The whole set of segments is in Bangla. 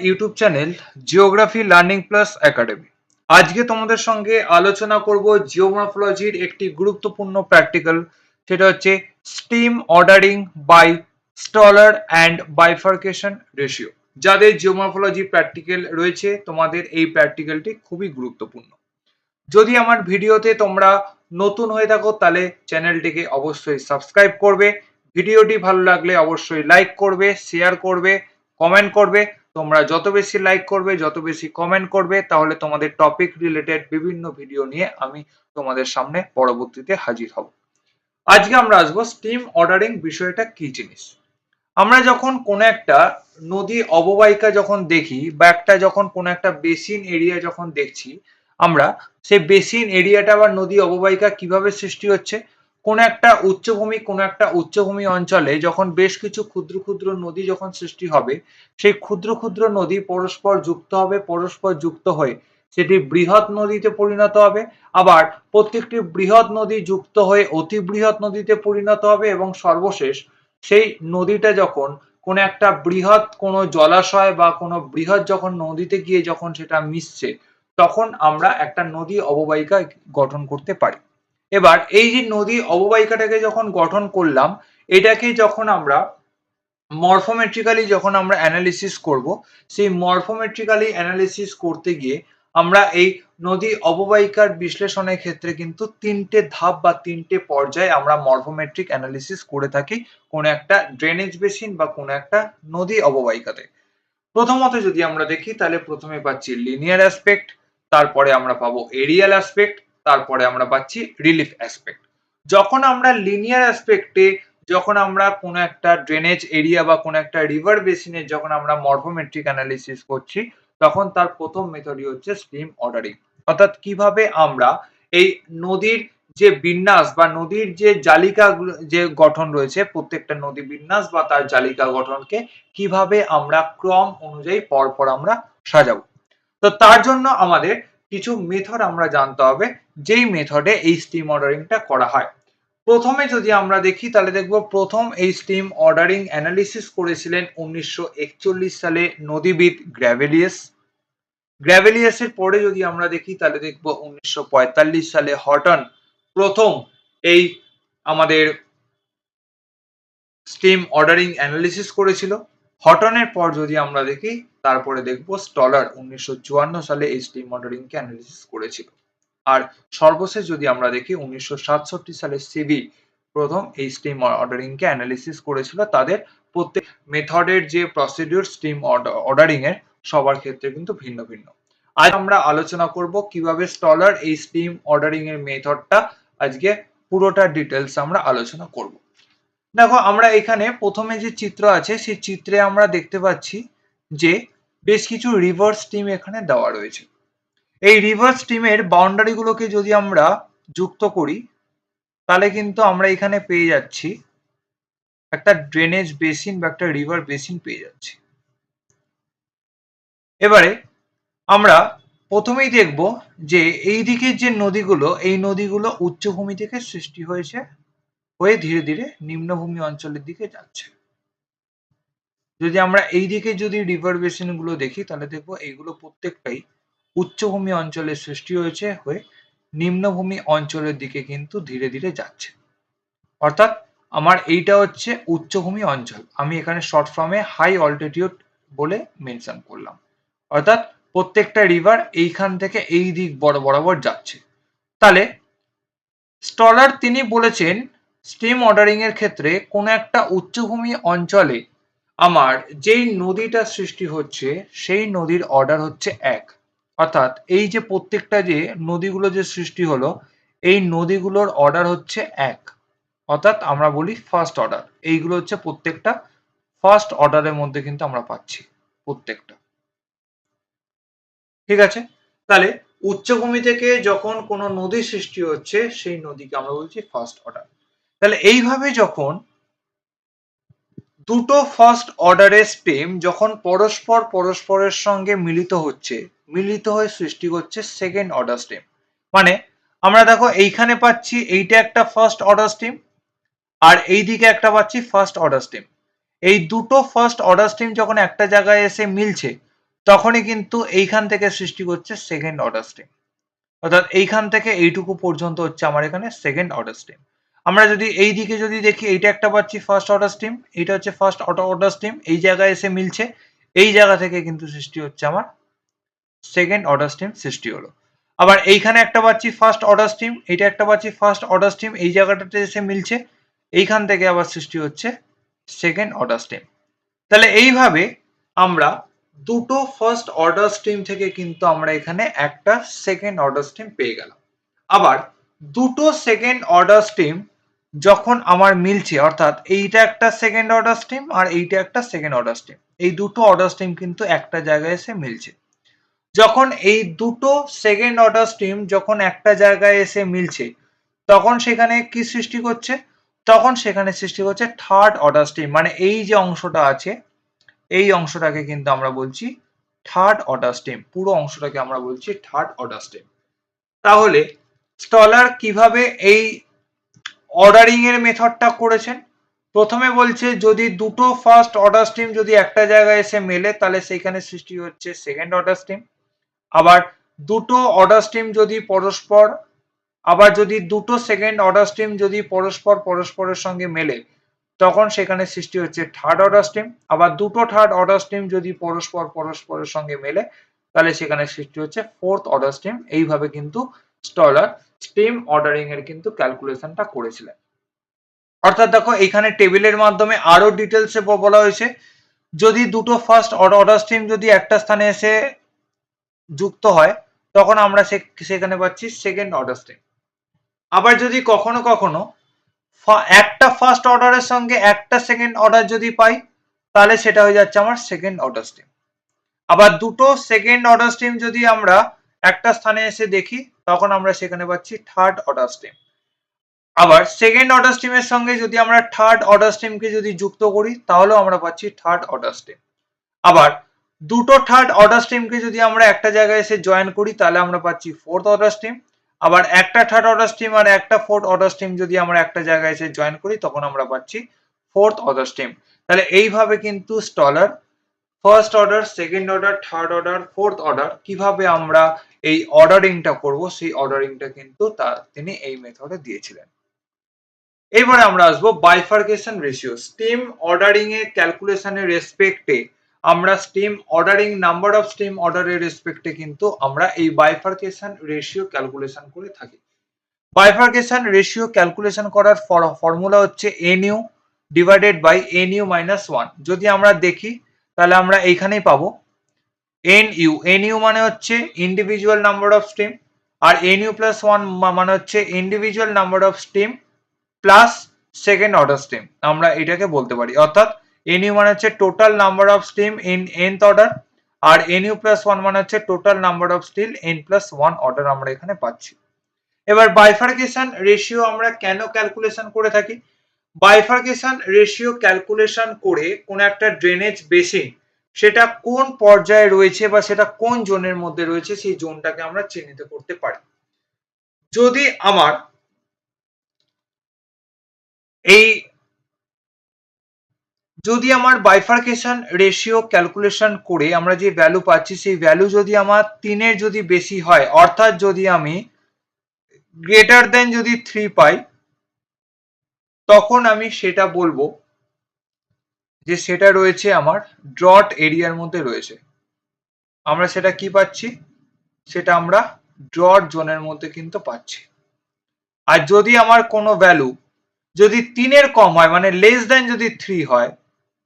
YouTube channel geography learning plus academy আজকে তোমাদের সঙ্গে আলোচনা করব জিওমরফোলজির একটি গুরুত্বপূর্ণ প্র্যাকটিক্যাল সেটা হচ্ছে stream ordering by Strahler and bifurcation ratio যাদের জিওমরফোলজি প্র্যাকটিক্যাল রয়েছে, তোমাদের এই প্র্যাকটিক্যালটি খুবই গুরুত্বপূর্ণ। যদি আমার ভিডিওতে তোমরা নতুন হয়ে থাকো, তাহলে চ্যানেলটিকে অবশ্যই সাবস্ক্রাইব করবে। ভিডিওটি ভালো লাগলে অবশ্যই লাইক করবে শেয়ার করবে কমেন্ট করবে। তোমরা যত বেশি লাইক করবে, যত বেশি কমেন্ট করবে, তাহলে তোমাদের টপিক রিলেটেড বিভিন্ন ভিডিও নিয়ে আমি তোমাদের সামনে পরবর্তীতে হাজির হব। আজকে আমরা আসব স্টিম অর্ডারিং বিষয়টা কি জিনিস? আমরা যখন কোনো একটা নদী অববাহিকা যখন দেখি, বা একটা যখন কোনো একটা বেসিন এরিয়া যখন দেখছি, আমরা সেই বেসিন এরিয়াটা বা নদী অববাহিকা কীভাবে সৃষ্টি হচ্ছে কোন একটা উচ্চভূমি, কোন একটা উচ্চভূমি অঞ্চলে যখন বেশ কিছু ক্ষুদ্র ক্ষুদ্র নদী যখন সৃষ্টি হবে, সেই ক্ষুদ্র ক্ষুদ্র নদী পরস্পর যুক্ত হবে, পরস্পর যুক্ত হয়ে সেটি বৃহৎ নদীতে পরিণত হবে, আবার প্রত্যেকটি বৃহৎ নদী যুক্ত হয়ে অতি বৃহৎ নদীতে পরিণত হবে এবং সর্বশেষ সেই নদীটা যখন কোন একটা বৃহৎ কোনো জলাশয় বা কোনো বৃহৎ যখন নদীতে গিয়ে যখন সেটা মিশছে, তখন আমরা একটা নদী অববাহিকা গঠন করতে পারি। এবার এই যে নদী অববাহিকাটাকে যখন গঠন করলাম, এটাকে যখন আমরা মরফোমেট্রিক্যালি যখন আমরা অ্যানালিসিস করব, সেই মরফোমেট্রিক্যালি অ্যানালিসিস করতে গিয়ে আমরা এই নদী অববাহিকার বিশ্লেষণের ক্ষেত্রে কিন্তু তিনটে ধাপ বা তিনটে পর্যায়ে আমরা মরফোমেট্রিক অ্যানালিসিস করে থাকি কোনো একটা ড্রেনেজ বেসিন বা কোনো একটা নদী অববাহিকাতে। প্রথমত যদি আমরা দেখি, তাহলে প্রথমে পাচ্ছি লিনিয়ার অ্যাসপেক্ট তারপরে আমরা পাবো এরিয়াল অ্যাসপেক্ট তারপরে আমরা পাচ্ছি রিলিফ অ্যাসপেক্ট যখন আমরা লিনিয়ার অ্যাসপেক্টে যখন আমরা কোনো একটা ড্রেনেজ এরিয়া বা কোনো একটা রিভার বেসিনের যখন আমরা মরফোমেট্রিক অ্যানালিসিস করছি, তখন তার প্রথম মেথডই হচ্ছে স্ট্রিম অর্ডারিং অর্থাৎ কীভাবে আমরা এই নদীর যে বিন্যাস বা নদীর যে জালিকা যে গঠন রয়েছে, প্রত্যেকটা নদী বিন্যাস বা তার জালিকা গঠনকে কীভাবে আমরা ক্রম অনুযায়ী পরপর আমরা সাজাবো। তো তার জন্য আমাদের কিছু মেথড আমরা জানতে হবে, যেই মেথডে এই স্টিম অর্ডারিংটা করা হয়। প্রথমে যদি আমরা দেখি, তাহলে দেখব প্রথম এই স্টিম অর্ডারিং অ্যানালিসিস করেছিলেন উনিশশো একচল্লিশ সালে নদীবিদ গ্র্যাভেলিয়াস গ্র্যাভেলিয়াসের পরে যদি আমরা দেখি, তাহলে দেখব উনিশশো পঁয়তাল্লিশ সালে হটন প্রথম এই আমাদের স্টিম অর্ডারিং অ্যানালিসিস করেছিল। হটনের পর যদি আমরা দেখি তারপরে দেখব স্টলার উনিশশো চুয়ান্ন সালে এই স্টিম অর্ডারিং কে অ্যানালিসিস করেছিল। আর সর্বশেষ যদি আমরা দেখি, উনিশশো সালে সিবি প্রথম এই স্টিম অর্ডারিং কে অ্যানালিসিস করেছিল। তাদের প্রত্যেক মেথডের যে প্রসিডিউর স্টিম অর্ডারিং এর, সবার ক্ষেত্রে কিন্তু ভিন্ন ভিন্ন। আজ আমরা আলোচনা করব কীভাবে স্টলার এই স্টিম অর্ডারিং এর মেথডটা আজকে পুরোটা ডিটেলস আমরা আলোচনা করব। দেখো, আমরা এখানে প্রথমে যে চিত্র আছে, সেই চিত্রে আমরা দেখতে পাচ্ছি যে বেশ কিছু রিভার স্টিম এখানে দেওয়া রয়েছে। এই রিভার্স স্টিমের বাউন্ডারি গুলোকে যদি আমরা যুক্ত করি, তাহলে কিন্তু আমরা এখানে পেয়ে যাচ্ছি একটা ড্রেনেজ বেসিন বা একটা রিভার বেসিন পেয়ে যাচ্ছি। এবারে আমরা প্রথমেই দেখব যে এই দিকের যে নদীগুলো, এই নদীগুলো উচ্চভূমি থেকে সৃষ্টি হয়েছে, হয়ে ধীরে ধীরে নিম্নভূমি অঞ্চলের দিকে যাচ্ছে। যদি আমরা এই দিকে যদি রিভার বেসিনগুলো দেখি, তাহলে দেখব এইগুলো প্রত্যেকটাই উচ্চভূমি অঞ্চলের সৃষ্টি হয়েছে হয়ে নিম্নভূমি অঞ্চলের দিকে কিন্তু ধীরে ধীরে যাচ্ছে। অর্থাৎ আমার এইটা হচ্ছে উচ্চভূমি অঞ্চল। আমি এখানে শর্ট ফর্মে হাই অল্টিটিউড বলে মেনশন করলাম। অর্থাৎ প্রত্যেকটা রিভার এইখান থেকে এই দিক বড় বরাবর যাচ্ছে। তাহলে স্টলার তিনি বলেছেন স্টিম অর্ডারিং এর ক্ষেত্রে কোনো একটা উচ্চভূমি অঞ্চলে আমার যেই নদীটা সৃষ্টি হচ্ছে, সেই নদীর অর্ডার হচ্ছে এক। অর্থাৎ এই যে প্রত্যেকটা যে নদীগুলো যে সৃষ্টি হলো, এই নদীগুলোর অর্ডার হচ্ছে এক। অর্থাৎ আমরা বলি ফার্স্ট অর্ডার এইগুলো হচ্ছে প্রত্যেকটা ফার্স্ট অর্ডারের মধ্যে কিন্তু আমরা পাচ্ছি প্রত্যেকটা। ঠিক আছে? তাহলে উচ্চভূমি থেকে যখন কোনো নদী সৃষ্টি হচ্ছে, সেই নদীকে আমরা বলছি ফার্স্ট অর্ডার তাহলে এইভাবে যখন দুটো ফার্স্ট অর্ডারের স্টেম যখন পরস্পর পরস্পরের সঙ্গে মিলিত হচ্ছে, মিলিত হয়ে সৃষ্টি করছে সেকেন্ড অর্ডার স্টেম মানে আমরা দেখো এইখানে পাচ্ছি এইটা একটা ফার্স্ট অর্ডার স্টেম আর এই দিকে একটা পাচ্ছি ফার্স্ট অর্ডার স্টেম এই দুটো ফার্স্ট অর্ডার স্টেম যখন একটা জায়গায় এসে মিলছে, তখনই কিন্তু এইখান থেকে সৃষ্টি করছে সেকেন্ড অর্ডার স্ট্রিম অর্থাৎ এইখান থেকে এইটুকু পর্যন্ত হচ্ছে আমার এখানে সেকেন্ড অর্ডার স্ট্রিম আমরা যদি এই দিকে যদি দেখি, এইটা একটা পাচ্ছি ফার্স্ট অর্ডার স্টিম এইটা হচ্ছে ফার্স্ট অটো অর্ডার স্টিম এই জায়গায় এসে মিলছে, এই জায়গা থেকে কিন্তু সৃষ্টি হচ্ছে আমার সেকেন্ড অর্ডার স্টিম সৃষ্টি হলো। আবার এইখানে একটা পাচ্ছি ফার্স্ট অর্ডার স্টিম এইটা একটা পাচ্ছি ফার্স্ট অর্ডার স্টিম এই জায়গাটাতে এসে মিলছে, এইখান থেকে আবার সৃষ্টি হচ্ছে সেকেন্ড অর্ডার স্টিম তাহলে এইভাবে আমরা দুটো ফার্স্ট অর্ডার স্ট্রিম থেকে কিন্তু আমরা এখানে একটা সেকেন্ড অর্ডার স্ট্রিম পেয়ে গেলাম। আবার দুটো সেকেন্ড অর্ডার স্ট্রিম যখন আমার মিলছে, অর্থাৎ এইটা একটা সেকেন্ড অর্ডার স্ট্রিম আর এইটা একটা সেকেন্ড অর্ডার স্ট্রিম এই দুটো অর্ডার স্ট্রিম কিন্তু একটা জায়গায় এসে মিলছে। যখন এই দুটো সেকেন্ড অর্ডার স্ট্রিম যখন একটা জায়গায় এসে মিলছে, তখন সেখানে কি সৃষ্টি করছে? তখন সেখানে সৃষ্টি করছে থার্ড অর্ডার স্ট্রিম মানে এই যে অংশটা আছে, এই অংশটাকে কিন্তু আমরা বলছি থার্ড অর্ডার স্ট্রিম পুরো অংশটাকে আমরা বলছি থার্ড অর্ডার স্ট্রিম তাহলে স্টলার কীভাবে এই অর্ডারিং এর মেথডটা করেছেন। প্রথমে বলছে, যদি দুটো ফার্স্ট অর্ডার স্ট্রিম যদি একটা জায়গায় এসে মেলে, তাহলে সেইখানে সৃষ্টি হচ্ছে সেকেন্ড অর্ডার স্ট্রিম আবার দুটো অর্ডার স্ট্রিম যদি পরস্পর, আবার যদি দুটো সেকেন্ড অর্ডার স্ট্রিম যদি পরস্পর পরস্পরের সঙ্গে মেলে, তখন সেখানে সৃষ্টি হচ্ছে থার্ড অর্ডার স্ট্রিম আবার দুটো থার্ড অর্ডার স্ট্রিম যদি পরস্পর পরস্পরের সঙ্গে মেলে, তাহলে সেখানে সৃষ্টি হচ্ছে ফোর্থ অর্ডার স্ট্রিম এইভাবে কিন্তু স্টলার স্ট্রিম অর্ডারিং এর কিন্তু ক্যালকুলেশনটা করেছিলেন। অর্থাৎ দেখো, এখানে টেবিলের মাধ্যমে আরও ডিটেলসে বলা হয়েছে। যদি দুটো ফার্স্ট অর্ডার স্ট্রিম যদি একটা স্থানে এসে যুক্ত হয়, তখন আমরা সেখানে পাচ্ছি সেকেন্ড অর্ডার স্ট্রিম আবার যদি কখনো কখনো একটা ফার্স্ট অর্ডারের সঙ্গে একটা সেকেন্ড অর্ডার যদি পাই, তাহলে সেটা হয়ে যাচ্ছে আমার সেকেন্ড অর্ডার স্ট্রিম আবার দুটো সেকেন্ড অর্ডার স্ট্রিম যদি আমরা একটা স্থানে এসে দেখি তখন আমরা সেখানে পাচ্ছি থার্ড অর্ডার স্ট্রিম আবার সেকেন্ড অর্ডার স্ট্রিমের সঙ্গে যদি আমরা থার্ড অর্ডার স্ট্রিমকে যদি যুক্ত করি, তাহলেও আমরা পাচ্ছি থার্ড অর্ডার স্ট্রিম আবার দুটো থার্ড অর্ডার স্ট্রিমকে যদি আমরা একটা জায়গায় এসে জয়েন করি, তাহলে আমরা পাচ্ছি ফোর্থ অর্ডার স্ট্রিম আবার একটা থার্ড অর্ডার স্ট্রিম আর একটা ফোর্থ অর্ডার স্ট্রিম যদি আমরা একটা জায়গায় এসে জয়েন করি, তখন আমরা পাচ্ছি ফোর্থ অর্ডার স্ট্রিম তাহলে এইভাবে কিন্তু Strahler first order second order third order fourth order কীভাবে আমরা এই অর্ডারিংটা করব, সেই অর্ডারিংটা কিন্তু তার তিনি এই মেথডে দিয়েছিলেন। এবারে আমরা আসব বাইফার্কেশন রেশিও স্টিম অর্ডারিং এর ক্যালকুলেশনের রেসপেক্টে আমরা stream ordering number of stream অর্ডারের রেসপেক্টে কিন্তু আমরা এই বাইফার্কেশন রেশিও ক্যালকুলেশন করে থাকি। বাইফার্কেশন রেশিও ক্যালকুলেশন করার ফর্মুলা হচ্ছে N U divided by N U minus one যদি আমরা দেখি তাহলে আমরা এইখানেই পাবো। এন ইউ এন ইউ মানে হচ্ছে ইন্ডিভিজুয়াল নাম্বার অফ স্ট্রিম আর এন ইউ প্লাস ওয়ান মানে হচ্ছে individual number of stream plus second order stream আমরা এটাকে বলতে পারি। অর্থাৎ এন ইউ মানে হচ্ছে total number of stream in nth order R N U plus one মানে হচ্ছে total number of still N plus one order আমরা এখানে পাচ্ছি। এবার বাইফার্কেশন রেশিও আমরা কেন ক্যালকুলেশন করে থাকি? বাইফার্কেশন রেশিও ক্যালকুলেশন করে কোন একটা ড্রেনেজ বেসিন সেটা কোন পর্যায়ে রয়েছে বা সেটা কোন জোনের মধ্যে রয়েছে সেই জোনটাকে আমরা চিহ্নিত করতে পারি। যদি আমার এই যদি আমার বাইফার্কেশন রেশিও ক্যালকুলেশন করে আমরা যে ভ্যালু পাচ্ছি সেই ভ্যালু যদি আমার তিনের যদি বেশি হয়, অর্থাৎ যদি আমি গ্রেটার দেন যদি থ্রি পাই তখন আমি সেটা বলব যে সেটা রয়েছে আমার ড্রট এরিয়ার মধ্যে রয়েছে। আমরা সেটা কি পাচ্ছি? সেটা আমরা ড্রট জোনের মধ্যে কিন্তু পাচ্ছি। আর যদি আমার কোনো ভ্যালু যদি তিনের কম হয় মানে লেস দেন যদি থ্রি হয়,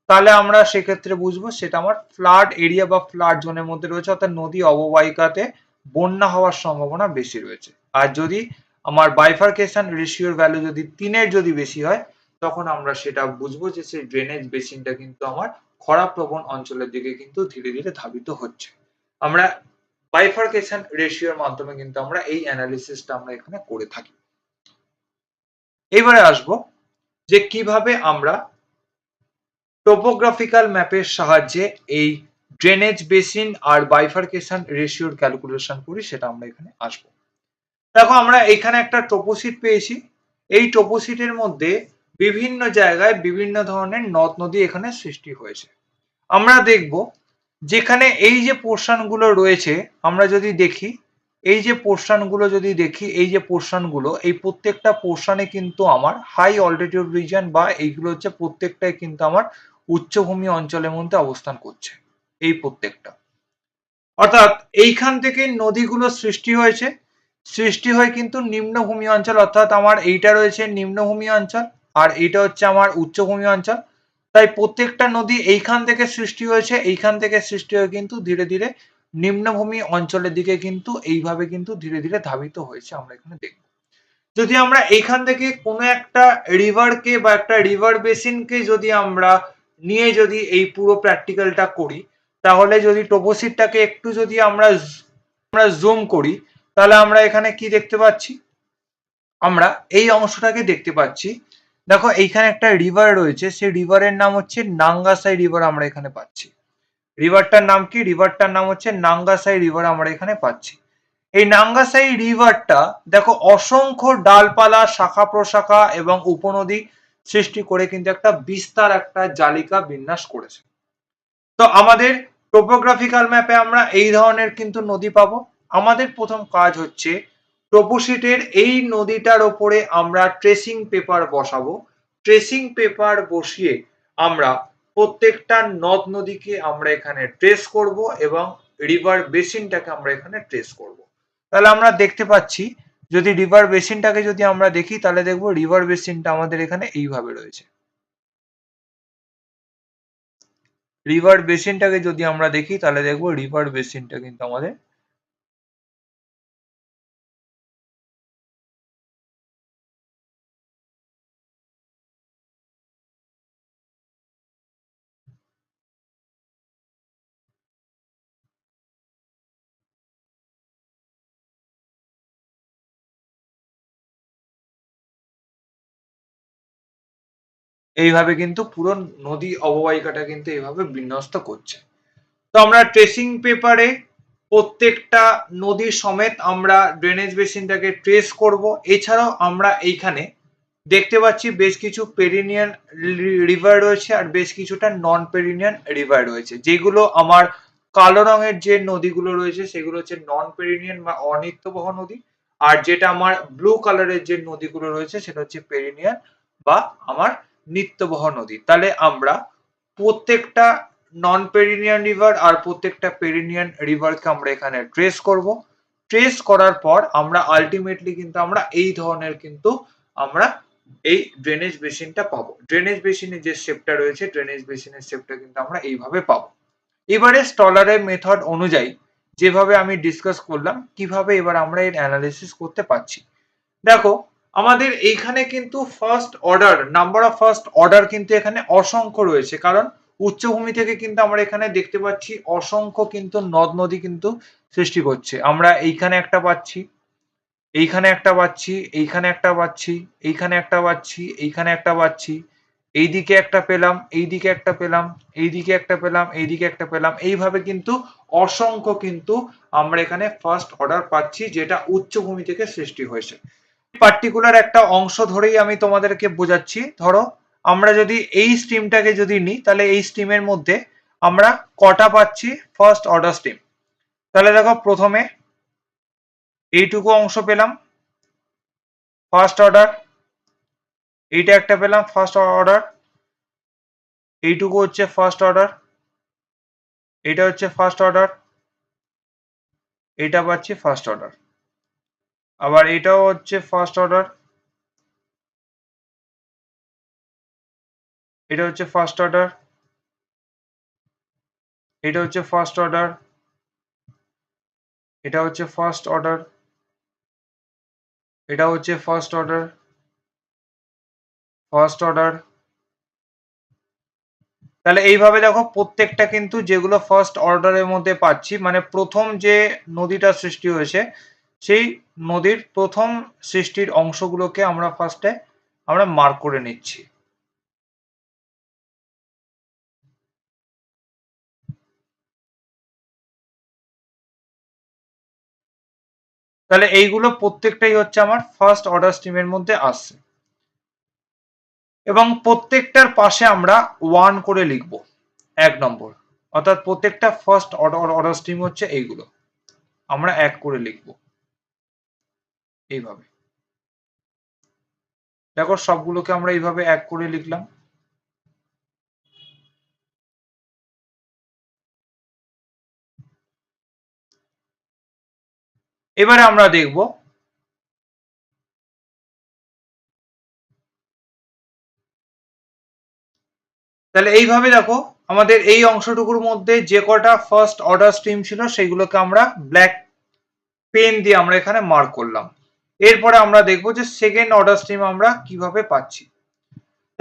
তাহলে আমরা সেক্ষেত্রে বুঝব সেটা আমার ফ্লাড এরিয়া বা ফ্লাড জোনের মধ্যে রয়েছে, অর্থাৎ নদী অববাহিকাতে বন্যা হওয়ার সম্ভাবনা বেশি রয়েছে। আর যদি আমার বাইফার্কেশন রেশিওর ভ্যালু যদি তিনের যদি বেশি হয়, তখন আমরা সেটা বুঝব যে সেই ড্রেনেজ বেসিনটা কিন্তু আমার খরা প্রবণ অঞ্চলের দিকে কিন্তু ধীরে ধীরে ধাবিত হচ্ছে। আমরা বাইফার্কেশন রেশিওর মাধ্যমে কিন্তু আমরা এই অ্যানালিসিসটা আমরা এখানে করে থাকি। এবারে আসব যে কীভাবে আমরা টোপোগ্রাফিক্যাল ম্যাপের সাহায্যে এই ড্রেনেজ বেসিন আর বাইফার্কেশন রেশিওর ক্যালকুলেশন করি, সেটা আমরা এখানে আসব। দেখো, আমরা এখানে একটা টোপোসিট পেয়েছি। এই টোপোসিটের মধ্যে বিভিন্ন জায়গায় বিভিন্ন ধরনের নদ নদী এখানে সৃষ্টি হয়েছে। আমরা দেখব, যেখানে এই যে পোর্শনগুলো রয়েছে, আমরা যদি দেখি, এই যে পোর্শনগুলো যদি দেখি, এই যে পোর্শনগুলো, এই প্রত্যেকটা পোর্শনে কিন্তু আমার হাই অল্টিটিউড রিজন বা এইগুলো হচ্ছে প্রত্যেকটাই কিন্তু আমার উচ্চভূমি অঞ্চলের মধ্যে অবস্থান করছে, এই প্রত্যেকটা। অর্থাৎ এইখান থেকে নদীগুলো সৃষ্টি হয়েছে সৃষ্টি হয়ে কিন্তু নিম্নভূমি অঞ্চল, অর্থাৎ আমার এইটা রয়েছে নিম্নভূমি অঞ্চল আর এইটা হচ্ছে আমার উচ্চভূমি অঞ্চল। তাই প্রত্যেকটা নদী এইখান থেকে সৃষ্টি হয়েছে, এইখান থেকে সৃষ্টি হয়ে কিন্তু ধীরে ধীরে নিম্নভূমি অঞ্চলের দিকে কিন্তু এইভাবে কিন্তু ধীরে ধীরে ধাবিত হয়েছে আমরা এখানে দেখব। যদি আমরা এইখান থেকে কোনো একটা রিভারকে বা একটা রিভার বেসিনকে যদি আমরা নিয়ে যদি এই পুরো প্র্যাকটিক্যালটা করি, তাহলে যদি টোপোসিটটাকে একটু যদি আমরা আমরা জুম করি তাহলে আমরা এখানে কি দেখতে পাচ্ছি? আমরা এই অংশটাকে দেখতে পাচ্ছি। দেখো, এইখানে একটা রিভার রয়েছে। সেই রিভারের নাম হচ্ছে নাঙ্গাসাই রিভার আমরা এখানে পাচ্ছি। রিভারটার নাম কি? রিভারটার নাম হচ্ছে নাঙ্গাসাই রিভার আমরা এখানে পাচ্ছি। এই নাঙ্গাসাই রিভারটা দেখো, অসংখ্য ডালপালা, শাখা প্রশাখা এবং উপনদী সৃষ্টি করে কিন্তু একটা বিস্তার, একটা জালিকা বিন্যাস করেছে। তো আমাদের টোপোগ্রাফিক্যাল ম্যাপে আমরা এই ধরনের কিন্তু নদী পাবো। আমাদের প্রথম কাজ হচ্ছে টোপোশিটের এই নদীটার ওপরে আমরা ট্রেসিং পেপার বসাবো। ট্রেসিং পেপার বসিয়ে আমরা প্রত্যেকটা নদ নদীকে আমরা এখানে ট্রেস করব এবং রিভার বেসিনটাকে আমরা এখানে ট্রেস করব। তাহলে আমরা দেখতে পাচ্ছি, যদি রিভার বেসিনটাকে যদি আমরা দেখি, তাহলে দেখব রিভার বেসিনটা আমাদের এখানে এইভাবে রয়েছে। রিভার বেসিনটাকে যদি আমরা দেখি, তাহলে দেখব রিভার বেসিনটা কিন্তু আমাদের এইভাবে কিন্তু পুরো নদী অববাহিকাটা কিন্তু এইভাবে বিন্যস্ত করছে। তো আমরা ট্রেসিং পেপারে প্রত্যেকটা নদীর সমেত আমরা ড্রেনেজ বেসিনটাকে ট্রেস করব। এছাড়াও আমরা এইখানে দেখতে পাচ্ছি বেশ কিছু পেরিনিয়ান রিভার রয়েছে আর বেশ কিছুটা নন পেরিনিয়ান রিভার রয়েছে। যেগুলো আমার কালো রঙের যে নদীগুলো রয়েছে সেগুলো হচ্ছে নন পেরিনিয়ান বা অনিত্যবহ নদী। আর যেটা আমার ব্লু কালারের যে নদীগুলো রয়েছে সেটা হচ্ছে পেরিনিয়ান বা আমার নিত্যবহ নদী। তাহলে আমরা প্রত্যেকটা নন পেরিনিয়ান রিভার আর প্রত্যেকটা পেরিনিয়ান রিভারকে আমরা এখানে ট্রেস করব। ট্রেস করার পর আমরা আলটিমেটলি কিন্তু আমরা এই ধরনের কিন্তু আমরা এই ড্রেনেজ বেসিনটা পাবো। ড্রেনেজ বেসিনের যে শেপটা রয়েছে ড্রেনেজ বেসিনের শেপটা কিন্তু আমরা এইভাবে পাবো। এবারে স্টলারের মেথড অনুযায়ী যেভাবে আমি ডিসকাস করলাম, কীভাবে এবার আমরা এর অ্যানালিসিস করতে পারছি। দেখো আমাদের এইখানে কিন্তু first order number of first order কিন্তু এখানে অসংখ্য রয়েছে। কারণ উচ্চভূমি থেকে কিন্তু আমরা এখানে দেখতে পাচ্ছি অসংখ্য কিন্তু নদ নদী কিন্তু সৃষ্টি করছে। আমরা এইখানে একটা পাচ্ছি, এইখানে একটা পাচ্ছি, এইখানে একটা পাচ্ছি, এইখানে একটা পাচ্ছি, এইখানে একটা পাচ্ছি, এইদিকে একটা পেলাম, এইদিকে একটা পেলাম, এইদিকে একটা পেলাম, এইদিকে একটা পেলাম। এইভাবে কিন্তু অসংখ্য কিন্তু আমরা এখানে ফার্স্ট অর্ডার পাচ্ছি, যেটা উচ্চভূমি থেকে সৃষ্টি হয়েছে। পার্টিকুলার একটা অংশ ধরেই আমি তোমাদেরকে বোঝাচ্ছি। ধরো, আমরা যদি এই স্ট্রিমটাকে যদি নিই, তাহলে এই স্ট্রিমের মধ্যে আমরা কটা পাচ্ছি? ফার্স্ট অর্ডার স্ট্রিম তাহলে দেখো, প্রথমে এইটুকু অংশ পেলাম। ফার্স্ট অর্ডার এইটা একটা পেলাম ফার্স্ট অর্ডার এইটুকু হচ্ছে ফার্স্ট অর্ডার এটা হচ্ছে ফার্স্ট অর্ডার এটা পাচ্ছি ফার্স্ট অর্ডার আবার এটাও হচ্ছে ফার্স্ট অর্ডার এটা হচ্ছে ফার্স্ট অর্ডার এটা হচ্ছে ফার্স্ট অর্ডার এটা হচ্ছে ফার্স্ট অর্ডার এটা হচ্ছে ফার্স্ট অর্ডার ফার্স্ট অর্ডার তাহলে এইভাবে দেখো প্রত্যেকটা কিন্তু যেগুলো ফার্স্ট অর্ডারের মধ্যে পাচ্ছি মানে প্রথম যে নদীটা সৃষ্টি হয়েছে সেই নদীর প্রথম সৃষ্টির অংশগুলোকে আমরা ফার্স্টে আমরা মার্ক করে নিচ্ছি। তাহলে এইগুলো প্রত্যেকটাই হচ্ছে আমার ফার্স্ট অর্ডার স্ট্রিমের মধ্যে আসছে। এবং প্রত্যেকটার পাশে আমরা ওয়ান করে লিখব এক নম্বর। অর্থাৎ প্রত্যেকটা ফার্স্ট অর্ডার অর্ডার স্ট্রিম হচ্ছে এইগুলো। আমরা এক করে লিখব। এইভাবে। দেখো সবগুলোকে আমরা এইভাবে এক করে লিখলাম। এবারে আমরা দেখব তাহলে এইভাবে দেখো আমাদের এই অংশটুকুর মধ্যে যে কটা ফার্স্ট অর্ডার স্ট্রিম ছিল সেগুলোকে আমরা ব্ল্যাক পেন দিয়ে আমরা এখানে মার্ক করলাম। এরপরে আমরা দেখব যে সেকেন্ড অর্ডার স্ট্রিম আমরা কীভাবে পাচ্ছি।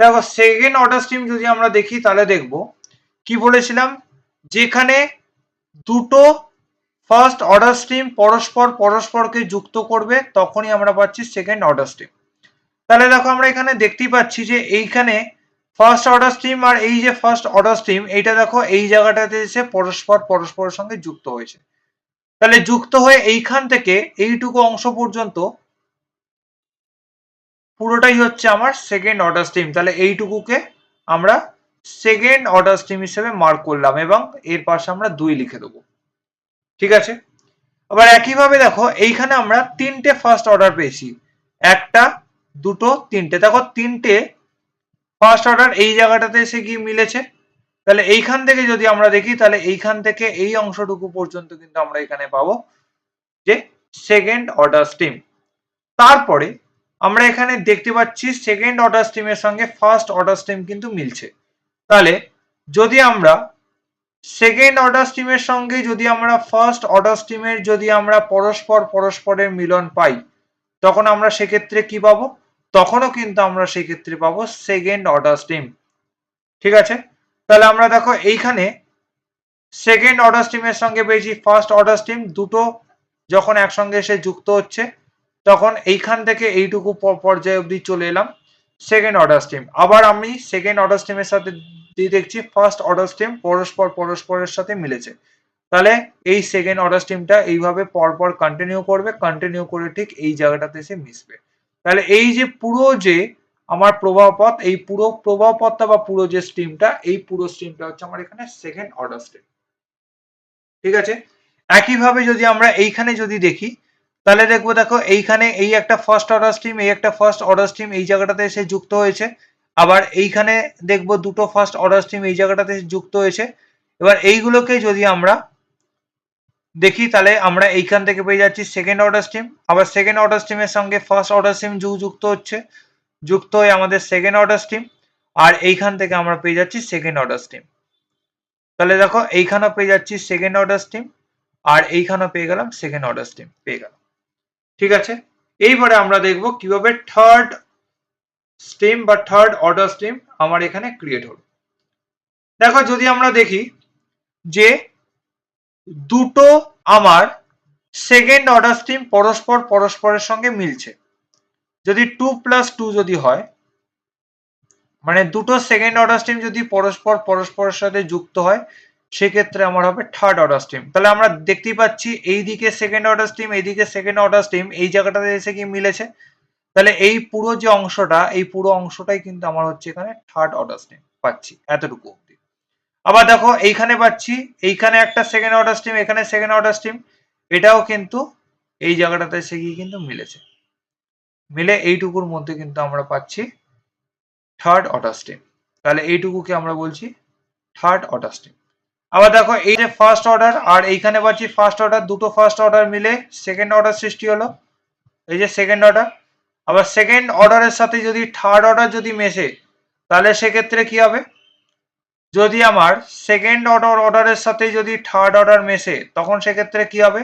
দেখো সেকেন্ড অর্ডার স্ট্রিম যদি আমরা দেখি, তাহলে দেখব, কি বলেছিলাম? যেখানে দুটো ফার্স্ট অর্ডার স্ট্রিম পরস্পর পরস্পরকে যুক্ত করবে, তখনই আমরা পাচ্ছি সেকেন্ড অর্ডার স্ট্রিম তাহলে দেখো, আমরা এখানে দেখতেই পাচ্ছি যে এইখানে ফার্স্ট অর্ডার স্ট্রিম আর এই যে ফার্স্ট অর্ডার স্ট্রিম এইটা দেখো, এই জায়গাটাতে এসে পরস্পর পরস্পরের সঙ্গে যুক্ত হয়েছে। তাহলে যুক্ত হয়ে এইখান থেকে এইটুকু অংশ পর্যন্ত পুরোটাই হচ্ছে আমার সেকেন্ড অর্ডার স্ট্রিম তাহলে এইটুকুকে আমরা সেকেন্ড অর্ডার স্ট্রিম হিসেবে মার্ক করলাম এবং এর পাশে আমরা দুই লিখে দেবো। ঠিক আছে? আবার একইভাবে দেখো, এইখানে আমরা তিনটে ফার্স্ট অর্ডার পেয়েছি। একটা, দুটো, তিনটে। দেখো, তিনটে ফার্স্ট অর্ডার এই জায়গাটাতে এসে গিয়ে মিলেছে? তাহলে এইখান থেকে যদি আমরা দেখি, তাহলে এইখান থেকে এই অংশটুকু পর্যন্ত কিন্তু আমরা এখানে পাবো যে সেকেন্ড অর্ডার স্ট্রিম তারপরে আমরা এখানে দেখতে পাচ্ছি সেকেন্ড অর্ডার স্ট্রিমের সঙ্গে ফার্স্ট অর্ডার স্ট্রিম কিন্তু মিলছে। তাহলে যদি আমরা সেকেন্ড অর্ডার স্ট্রিমের সঙ্গে যদি আমরা ফার্স্ট অর্ডার স্ট্রিমের যদি আমরা পরস্পর পরস্পরের মিলন পাই, তখন আমরা সেক্ষেত্রে কি পাবো? তখনও কিন্তু আমরা সেক্ষেত্রে পাবো সেকেন্ড অর্ডার স্ট্রিম ঠিক আছে? তাহলে আমরা দেখো এইখানে সেকেন্ড অর্ডার স্ট্রিমের সঙ্গে পেয়েছি ফার্স্ট অর্ডার স্ট্রিম দুটো যখন একসঙ্গে এসে যুক্ত হচ্ছে তখন এইখান থেকে এইটুকু পর্যায়ে অবধি চলে এলাম। সেকেন্ড অর্ডার স্টিম আবার আমি সেকেন্ড অর্ডার স্ট্রিমের সাথে দিয়ে দেখছি ফার্স্ট অর্ডার স্টিম পরস্পর পরস্পরের সাথে মিলেছে। তাহলে এই সেকেন্ড অর্ডার স্টিমটা এইভাবে পরপর কন্টিনিউ করবে কন্টিনিউ করে ঠিক এই জায়গাটাতে এসে মিশবে। তাহলে এই যে পুরো যে আমার প্রবাহ পথ, এই পুরো প্রবাহ পথটা বা পুরো যে স্ট্রিমটা এই পুরো স্ট্রিমটা হচ্ছে আমার এখানে সেকেন্ড অর্ডার স্ট্রিম ঠিক আছে? একইভাবে যদি আমরা এইখানে যদি দেখি তাহলে দেখব দেখো, এইখানে এই একটা ফার্স্ট অর্ডার স্ট্রিম এই একটা ফার্স্ট অর্ডার স্ট্রিম এই জায়গাটাতে এসে যুক্ত হয়েছে। আবার এইখানে দেখব দুটো ফার্স্ট অর্ডার স্ট্রিম এই জায়গাটাতে যুক্ত হয়েছে। এবার এইগুলোকে যদি আমরা দেখি, তাহলে আমরা এইখান থেকে পেয়ে যাচ্ছি সেকেন্ড অর্ডার স্ট্রিম আবার সেকেন্ড অর্ডার স্ট্রিমের সঙ্গে ফার্স্ট অর্ডার স্ট্রিম যুক্ত হচ্ছে, যুক্ত হয়ে আমাদের সেকেন্ড অর্ডার স্ট্রিম আর এইখান থেকে আমরা পেয়ে যাচ্ছি সেকেন্ড অর্ডার স্ট্রিম তাহলে দেখো, এইখানেও পেয়ে যাচ্ছি সেকেন্ড অর্ডার স্ট্রিম আর এইখানেও পেয়ে গেলাম সেকেন্ড অর্ডার স্ট্রিম পেয়ে গেলাম। ঠিক আছে? এইবারে আমরা দেখব কীভাবে থার্ড স্ট্রিম বা থার্ড অর্ডার স্ট্রিম আমার এখানে ক্রিয়েট হলো। দেখো, যদি আমরা দেখি যে দুটো আমার সেকেন্ড অর্ডার স্ট্রিম পরস্পর পরস্পরের সঙ্গে মিলছে। যদি টু প্লাস টু যদি হয় মানে দুটো সেকেন্ড অর্ডার স্ট্রিম যদি পরস্পর পরস্পরের সাথে যুক্ত হয় সেক্ষেত্রে আমার হবে থার্ড অর্ডার স্ট্রিম তাহলে আমরা দেখতেই পাচ্ছি এইদিকে সেকেন্ড অর্ডার স্ট্রিম এইদিকে সেকেন্ড অর্ডার স্ট্রিম এই জায়গাটাতে এসে কি মিলেছে? তাহলে এই পুরো যে অংশটা, এই পুরো অংশটাই কিন্তু আমার হচ্ছে এখানে থার্ড অর্ডার স্ট্রিম পাচ্ছি, এতটুকু অব্দি আবার দেখো, এইখানে পাচ্ছি, এইখানে একটা সেকেন্ড অর্ডার স্ট্রিম এখানে সেকেন্ড অর্ডার স্ট্রিম এটাও কিন্তু এই জায়গাটাতে এসে গিয়ে কিন্তু মিলেছে। মিলে এইটুকুর মধ্যে কিন্তু আমরা পাচ্ছি থার্ড অর্ডার স্ট্রিম তাহলে এইটুকুকে আমরা বলছি থার্ড অর্ডার স্ট্রিম আবার দেখো এই যে ফার্স্ট অর্ডার আর এইখানে পাচ্ছি ফার্স্ট অর্ডার দুটো ফার্স্ট অর্ডার মিলে সেকেন্ড অর্ডার সৃষ্টি হলো। এই যে সেকেন্ড অর্ডার আবার সেকেন্ড অর্ডারের সাথে যদি থার্ড অর্ডার যদি মেশে, তাহলে সেক্ষেত্রে কি হবে? যদি আমার সেকেন্ড অর্ডার অর্ডারের সাথে যদি থার্ড অর্ডার মেশে, তখন সেক্ষেত্রে কি হবে?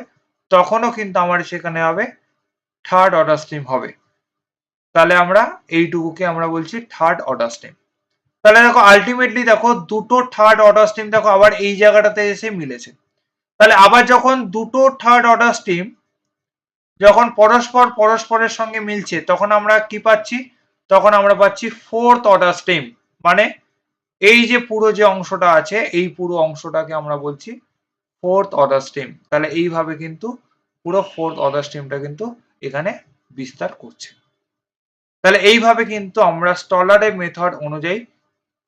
তখনও কিন্তু আমার সেখানে হবে থার্ড অর্ডার স্ট্রিম হবে। তাহলে আমরা এইটুকুকে আমরা বলছি থার্ড অর্ডার স্ট্রিম তাহলে দেখো আলটিমেটলি দেখো, দুটো থার্ড অর্ডার স্ট্রিম দেখো, আবার এই জায়গাটাতে এসে মিলেছে। তাহলে আবার যখন দুটো থার্ড অর্ডার স্ট্রিম যখন পরস্পর পরস্পরের সঙ্গে মিলছে, তখন আমরা কি পাচ্ছি? তখন আমরা পাচ্ছি ফোর্থ অর্ডার স্ট্রিম মানে এই যে পুরো যে অংশটা আছে, এই পুরো অংশটাকে আমরা বলছি ফোর্থ অর্ডার স্ট্রিম তাহলে এইভাবে কিন্তু পুরো ফোর্থ অর্ডার স্ট্রিমটা কিন্তু এখানে বিস্তার করছে। তাহলে এইভাবে কিন্তু আমরা স্টলারের মেথড অনুযায়ী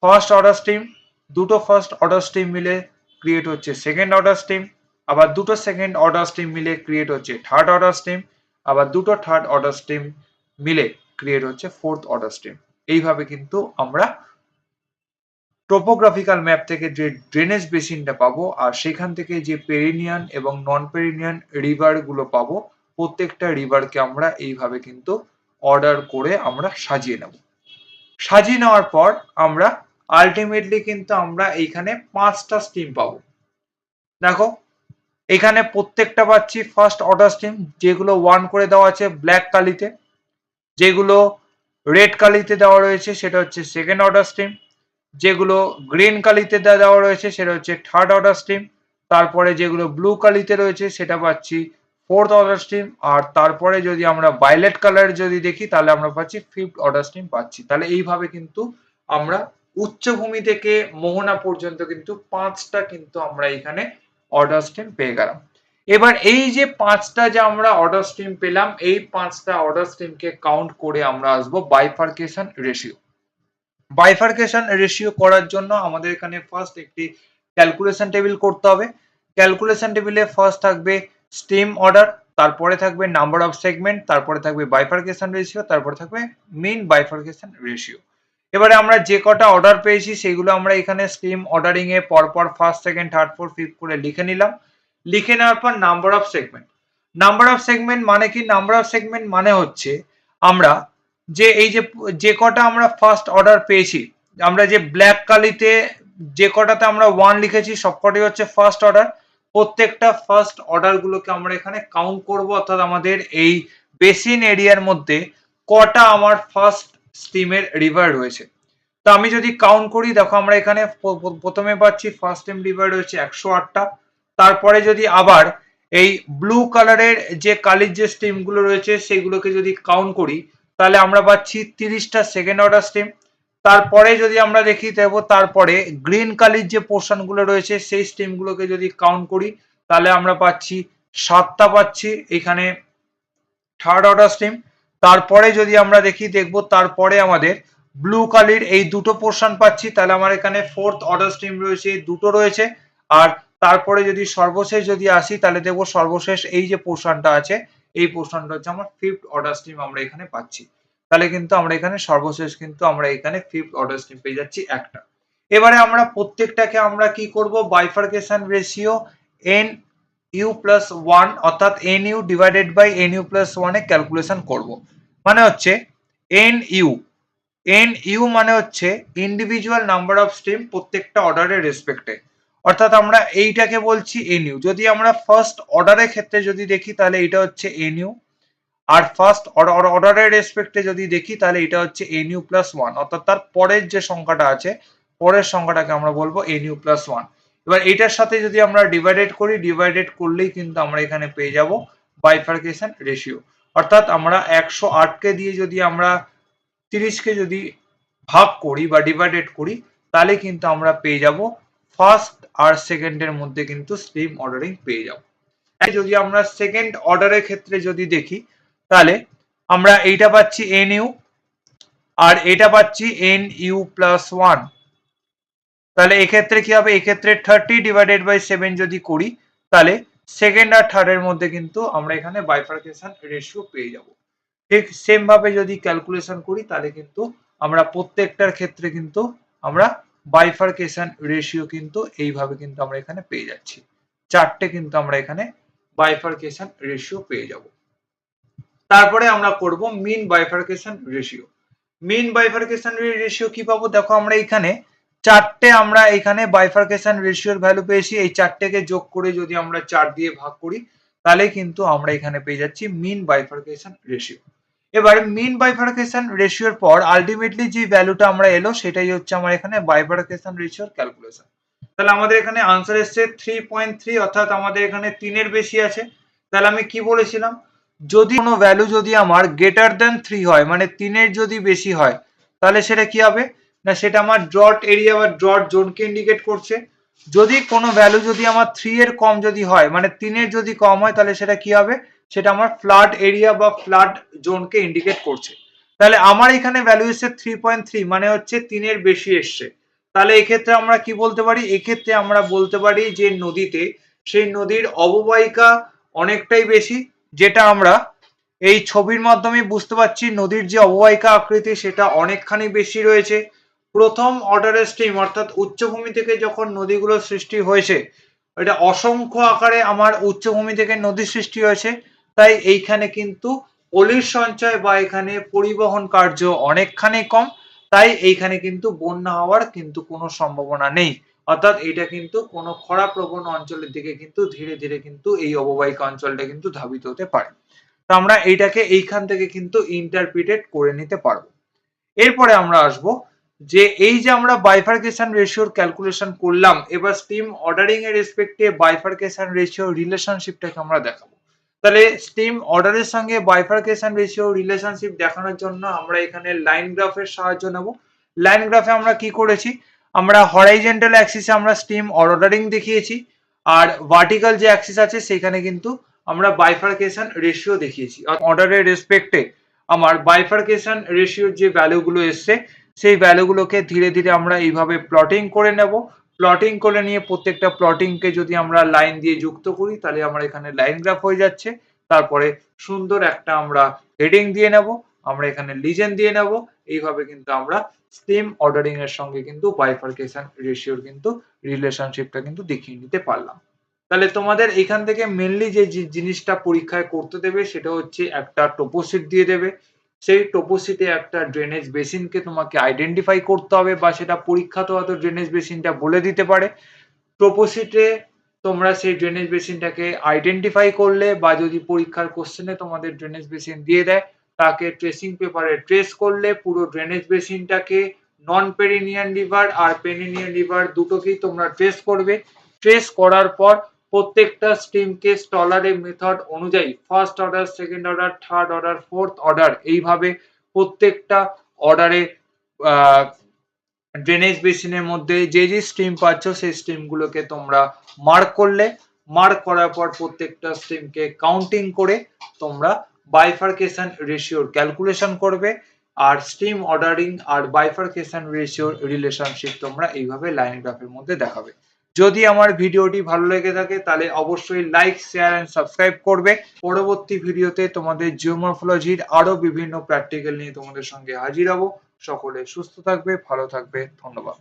ফার্স্ট অর্ডার স্ট্রিম দুটো ফার্স্ট অর্ডার স্ট্রিম মিলে ক্রিয়েট হচ্ছে সেকেন্ড অর্ডার স্ট্রিম আবার দুটো সেকেন্ড অর্ডার স্ট্রিম মিলে ক্রিয়েট হচ্ছে থার্ড অর্ডার স্ট্রিম আবার দুটো থার্ড অর্ডার স্ট্রিম মিলে ক্রিয়েট হচ্ছে ফোর্থ অর্ডার স্ট্রিম এইভাবে কিন্তু আমরা টোপোগ্রাফিক্যাল ম্যাপ থেকে যে ড্রেনেজ বেসিনটা পাবো, আর সেখান থেকে যে পেরিনিয়ান এবং নন পেরিনিয়ান রিভারগুলো পাবো, প্রত্যেকটা রিভারকে আমরা এইভাবে কিন্তু অর্ডার করে আমরা সাজিয়ে নেব। সাজিয়ে নেওয়ার পর আমরা আলটিমেটলি কিন্তু আমরা এইখানে পাঁচটা স্ট্রিম পাবো। দেখো, এখানে প্রত্যেকটা পাচ্ছি ফার্স্ট অর্ডার স্ট্রিম যেগুলো ওয়ান করে দেওয়া আছে ব্ল্যাক কালিতে। যেগুলো রেড কালিতে দেওয়া রয়েছে সেটা হচ্ছে সেকেন্ড অর্ডার স্ট্রিম যেগুলো গ্রিন কালিতে দেওয়া রয়েছে সেটা হচ্ছে থার্ড অর্ডার স্ট্রিম তারপরে যেগুলো ব্লু কালিতে রয়েছে সেটা পাচ্ছি ফোর্থ অর্ডার স্ট্রিম আর তারপরে যদি আমরা ভায়োলেট কালার যদি দেখি তাহলে আমরা পাচ্ছি ফিফথ অর্ডার স্ট্রিম পাচ্ছি। তাহলে এইভাবে কিন্তু আমরা উচ্চভূমি থেকে মোহনা পর্যন্ত কিন্তু পাঁচটা কিন্তু আমরা এখানে অর্ডার স্ট্রিম পেয়ে গেলাম। এবার এই যে পাঁচটা যে আমরা অর্ডার স্ট্রিম পেলাম, এই পাঁচটা অর্ডার স্ট্রিমকে কাউন্ট করে আমরা আসব বাইফার্কেশন রেশিও বাইফার্কেশন রেশিও করার জন্য আমাদের এখানে ফার্স্ট একটি ক্যালকুলেশন টেবিল করতে হবে। ক্যালকুলেশন টেবিলে ফার্স্ট থাকবে স্টিম অর্ডার তারপরে থাকবে নাম্বার অফ সেগমেন্ট তারপরে থাকবে বাইফার্কেশন রেশিও তারপরে থাকবে মেইন বাইফার্কেশন রেশিও এবারে আমরা যে কটা অর্ডার পেয়েছি, সেগুলো আমরা এখানে স্টিম অর্ডারিং এ পরপর first second third fourth fifth করে লিখে নিলাম। লিখে নেওয়ার পর number of segment number of segment মানে কি? নাম্বার অফ সেগমেন্ট মানে হচ্ছে আমরা যে এই যে যে কটা আমরা ফার্স্ট অর্ডার পেয়েছি, আমরা যে ব্ল্যাক কালিতে যে কটাতে আমরা ওয়ান লিখেছি সবকটাই হচ্ছে ফার্স্ট অর্ডার প্রত্যেকটা ফার্স্ট অর্ডার গুলোকে আমরা এখানে কাউন্ট করব, অর্থাৎ আমাদের এই বেসিন এরিয়ার মধ্যে কটা আমার ফার্স্ট স্টিমের রিভার রয়েছে। তো আমি যদি কাউন্ট করি, দেখো আমরা এখানে প্রথমে পাচ্ছি ফার্স্ট স্টিম রিভার রয়েছে একশো আটটা। তারপরে যদি আবার এই ব্লু কালারের যে কালির যে স্টিমগুলো রয়েছে, সেগুলোকে যদি কাউন্ট করি, তাহলে আমরা পাচ্ছি তিরিশটা সেকেন্ড অর্ডার স্টিম তারপরে যদি আমরা দেখি দেবো তারপরে গ্রিন কালির যে পোর্শনগুলো রয়েছে, সেই স্টিম গুলোকে যদি কাউন্ট করি, তাহলে আমরা পাচ্ছি সাতটা পাচ্ছি। এখানে থার্ড অর্ডার স্টিম তারপরে যদি আমরা দেখি, দেখব তারপরে আমাদের ব্লু কালির এই দুটো পোর্শন পাচ্ছি, তাহলে আমার এখানে ফোর্থ অর্ডার স্ট্রিম রয়েছে দুটো রয়েছে। আর তারপরে যদি সর্বশেষ যদি আসি, তাহলে দেখব সর্বশেষ এই যে পোর্শনটা আছে, এই পোর্শনটা হচ্ছে আমার ফিফথ অর্ডার স্ট্রিম আমরা এখানে পাচ্ছি। তাহলে কিন্তু আমরা এখানে সর্বশেষ কিন্তু আমরা এখানে ফিফথ অর্ডার স্ট্রিম পেয়ে যাচ্ছি একটা। এবারে আমরা প্রত্যেকটাকে আমরা কি করব? Bifurcation ratio N U plus one অর্থাৎ N U divided by N U plus ওয়ানে ক্যালকুলেশন করব। মানে হচ্ছে এন ইউ এন ইউ মানে হচ্ছে ইন্ডিভিজুয়াল নাম্বার অফ স্ট্রিম প্রত্যেকটা অর্ডারের রেসপেক্টে অর্থাৎ আমরা এইটাকে বলছি এন ইউ যদি আমরা ফার্স্ট অর্ডারের ক্ষেত্রে যদি দেখি, তাহলে এটা হচ্ছে এন ইউ আর ফার্স্ট অর্ডারের রেসপেক্টে যদি দেখি, তাহলে এটা হচ্ছে এন ইউ প্লাস ওয়ান অর্থাৎ তার পরের যে সংখ্যাটা আছে, পরের সংখ্যাটাকে আমরা বলব এন ইউ প্লাস ওয়ান এবার এটার সাথে যদি আমরা ডিভাইডেড করি ডিভাইডেড করলেই কিন্তু আমরা এখানে পেয়ে যাব বাইফার্কেশন রেশিও অর্থাৎ আমরা একশো আটকে দিয়ে যদি আমরা তিরিশকে যদি ভাগ করি বা ডিভাইডেড করি, তাহলে কিন্তু আমরা পেয়ে যাব ফার্স্ট আর সেকেন্ডের মধ্যে কিন্তু স্ট্রিম অর্ডারিং পেয়ে যাব। যদি আমরা সেকেন্ড অর্ডারের ক্ষেত্রে যদি দেখি, তাহলে আমরা এইটা পাচ্ছি এন ইউ আর এটা পাচ্ছি এন ইউ প্লাস ওয়ান তাহলে এক্ষেত্রে কি হবে? এক্ষেত্রে থার্টি ডিভাইডেড বাই সেভেন যদি করি, তাহলে সেকেন্ড আর থার্ডের মধ্যে কিন্তু আমরা এখানে বাইফার্কেশন রেশিও পেয়ে যাব। ঠিক সেম ভাবে যদি ক্যালকুলেশন করি, তাহলে কিন্তু আমরা প্রত্যেকটার ক্ষেত্রে কিন্তু আমরা বাইফার্কেশন রেশিও কিন্তু এইভাবে কিন্তু আমরা এখানে পেয়ে যাচ্ছি। চারটে কিন্তু আমরা এখানে বাইফার্কেশন রেশিও পেয়ে যাব। তারপরে আমরা করব mean bifurcation ratio mean bifurcation ratio কি পাবো? দেখো আমরা এখানে চারটে আমরা এখানে বাইফার্কেশন রেশিওর ভ্যালু পেয়েছি। এই চারটেকে যোগ করে যদি আমরা চার দিয়ে ভাগ করি, তাহলে কিন্তু আমরা এখানে পেয়ে যাচ্ছি মিন বাইফার্কেশন রেশিও এবার মিন বাইফার্কেশন রেশিওর পর আলটিমেটলি যে ভ্যালুটা আমরা এলো, সেটাই হচ্ছে আমার এখানে বাইফার্কেশন রেশিওর ক্যালকুলেশন তাহলে আমাদের এখানে আনসার এসছে থ্রি পয়েন্ট থ্রি অর্থাৎ আমাদের এখানে তিনের বেশি আছে। তাহলে আমি কি বলেছিলাম? যদি কোনো ভ্যালু যদি আমার গ্রেটার দেন থ্রি হয় মানে তিনের যদি বেশি হয়, তাহলে সেটা কি হবে? না, সেটা আমার ড্রট এরিয়া বা ড্রট জোনকে ইন্ডিকেট করছে। যদি কোনো ভ্যালু যদি আমার থ্রি এর কম যদি হয় মানে তিনের যদি কম হয়, তাহলে সেটা কি হবে? সেটা আমার ফ্লাড এরিয়া বা ফ্লাড জোনকে ইন্ডিকেট করছে। তাহলে আমার এখানে ভ্যালু এসছে থ্রি পয়েন্ট থ্রি মানে হচ্ছে তিনের বেশি এসছে। তাহলে এক্ষেত্রে আমরা কি বলতে পারি? এক্ষেত্রে আমরা বলতে পারি যে নদীতে, সেই নদীর অববাহিকা অনেকটাই বেশি, যেটা আমরা এই ছবির মাধ্যমে বুঝতে পারছি। নদীর যে অববাহিকা আকৃতি, সেটা অনেকখানি বেশি রয়েছে। প্রথম অর্ডারের স্ট্রিম অর্থাৎ উচ্চভূমি থেকে যখন নদীগুলো সৃষ্টি হয়েছে, এটা অসংখ্য আকারে আমার উচ্চভূমি থেকে নদী সৃষ্টি হয়েছে। তাই এইখানে কিন্তু পলির সঞ্চয় বা এখানে পরিবহন কার্য অনেকখানি কম। তাই এইখানে কিন্তু বন্যা হওয়ার কিন্তু কোনো সম্ভাবনা নেই। অর্থাৎ এটা কিন্তু কোনো খরা প্রবণ অঞ্চলের দিকে কিন্তু ধীরে ধীরে কিন্তু এই অববাহিকা অঞ্চলটা কিন্তু ধাবিত হতে পারে। তো আমরা এইটাকে এইখান থেকে কিন্তু ইন্টারপ্রিটেট করে নিতে পারব। এরপরে আমরা আসব যে এই যে আমরা বাইফার্কেশন রেশিওর ক্যালকুলেশন করলাম, এবার স্টিম অর্ডারিং এর রেসপেক্টে বাইফার্কেশন রেশিও রিলেশনশিপটাকে আমরা দেখাবো। তাহলে স্টিম অর্ডারের সঙ্গে বাইফার্কেশন রেশিও রিলেশনশিপ দেখানোর জন্য আমরা এখানে লাইন গ্রাফের সাহায্য নেব। লাইন গ্রাফে আমরা কি করেছি? আমরা হরাইজেন্টাল অ্যাক্সিসে আমরা স্টিম অর্ডারিং দেখিয়েছি, আর ভার্টিক্যাল যে অ্যাক্সিস আছে সেখানে কিন্তু আমরা বাইফার্কেশন রেশিও দেখিয়েছি। অর্ডারের রেসপেক্টে আমার বাইফার্কেশন রেশিওর যে ভ্যালুগুলো এসছে সেই ভ্যালুগুলোকে ধীরে ধীরে আমরা এইভাবে প্লটিং করে নেব। প্লটিং করে নিয়ে প্রত্যেকটা প্লটিংকে যদি আমরা লাইন দিয়ে যুক্ত করি, তাহলে আমার এখানে লাইন গ্রাফ হয়ে যাচ্ছে। তারপরে সুন্দর একটা আমরা হেডিং দিয়ে নেব, আমরা এখানে লিজেন দিয়ে নেব। এইভাবে কিন্তু আমরা স্টিম অর্ডারিং এর সঙ্গে কিন্তু বাইফার্কেশন রেশিওর কিন্তু রিলেশনশিপটা কিন্তু দেখিয়ে নিতে পারলাম। তাহলে তোমাদের এখান থেকে মেনলি যে জিনিসটা পরীক্ষায় করতে দেবে, সেটা হচ্ছে একটা টোপোসিট দিয়ে দেবে। সেই টোপোসিটে একটা ড্রেনেজ বেসিনকে তোমাকে আইডেন্টিফাই করতে হবে বা সেটা পরীক্ষাতে হয়তো ড্রেনেজ বেসিনটা বলে দিতে পারে। টোপোসিটে তোমরা সেই ড্রেনেজ বেসিনটাকে আইডেন্টিফাই করলে বা যদি পরীক্ষার কোশ্চেনে তোমাদের ড্রেনেজ বেসিন দিয়ে দেয়, তাকে ট্রেসিং পেপারে ট্রেস করলে পুরো ড্রেনেজ বেসিনটাকে নন পেরিনিয়ান রিভার আর পেরিনিয়ান রিভার দুটোকেই তোমরা ট্রেস করবে। ট্রেস করার পর প্রত্যেকটা স্ট্রিমকে স্টলারের মেথড অনুযায়ী first order second order third order fourth order এইভাবে প্রত্যেকটা অর্ডারে ড্রেনেজ বেসিনের মধ্যে যে যে স্ট্রিম পাচ্ছ, সেই স্ট্রিমগুলোকে তোমরা মার্ক করলে মার্ক করার পর প্রত্যেকটা স্ট্রিমকে কাউন্টিং করে তোমরা বাইফার্কেশন রেশিওর ক্যালকুলেশন করবে আর স্ট্রিম অর্ডারিং আর বাইফার্কেশন রেশিওর রিলেশনশিপ তোমরা এইভাবে লাইন গ্রাফের মধ্যে দেখাবে। যদি আমার ভিডিওটি ভালো লেগে থাকে, তাহলে অবশ্যই লাইক শেয়ার এন্ড সাবস্ক্রাইব করবে। পরবর্তী ভিডিওতে তোমাদের জিওমরফোলজির আরও বিভিন্ন প্র্যাকটিক্যাল নিয়ে তোমাদের সঙ্গে হাজির হব। সকলে সুস্থ থাকবে, ভালো থাকবে। ধন্যবাদ।